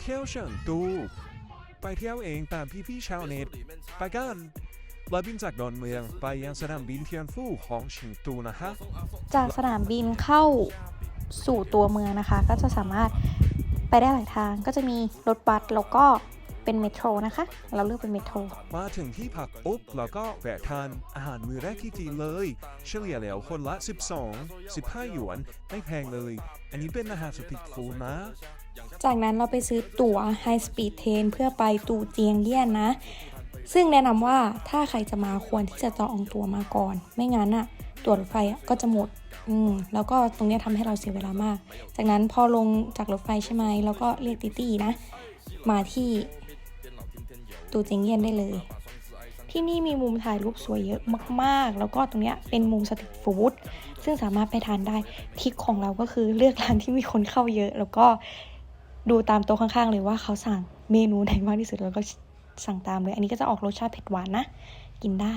เที่ยวเฉิงตู ไปเที่ยวเองตามพี่ๆชาวเน็ตไปกันเราบินจากดอนเมืองไปยังสนามบินเทียนฟู่ของเฉิงตูนะฮะ จากสนามบินเข้าสู่ตัวเมืองนะคะ ก็จะสามารถไปได้หลายทางก็จะมีรถบัสแล้วก็เป็นเมโทรนะคะ เราเลือกเป็นเมโทร มาถึงที่พักปุ๊บเราก็แวะทานอาหารมื้อแรกที่จีนเลย เฉลี่ยแล้วคนละ 12 15 หยวน ไม่แพงเลย อันนี้เป็นอาหารสตรีทฟู้ดนะ จากนั้นเราไปซื้อตั๋ว High Speed Train เพื่อไปตู่เจียงเยี่ยนนะ ซึ่งแนะนำว่าถ้าใครจะมาควรที่จะจองตั๋วมาก่อน ไม่งั้นอะตั๋วรถไฟอะก็จะหมด อืม แล้วก็ตรงเนี้ยทำให้เราเสียเวลามาก จากนั้นพอลงจากรถไฟใช่ไหมแล้วก็เรียกติตี้นะ มาที่ตู่เจียงเยี่ยนได้เลย ที่นี่มีมุมถ่ายรูปสวยเยอะมาก ๆ แล้วก็ตรงเนี้ยเป็นมุมสตรีทฟู้ดซึ่งสามารถไปทานได้ทิคของเราก็คือเลือกร้านที่มีคนเข้าเยอะ แล้วก็ ดูตามโต๊ะข้างๆ เลยว่าเขาสั่งเมนูไหนมากที่สุดแล้วก็สั่งตามเลย อันนี้ก็จะออกรสชาติเผ็ดหวานนะ กินได้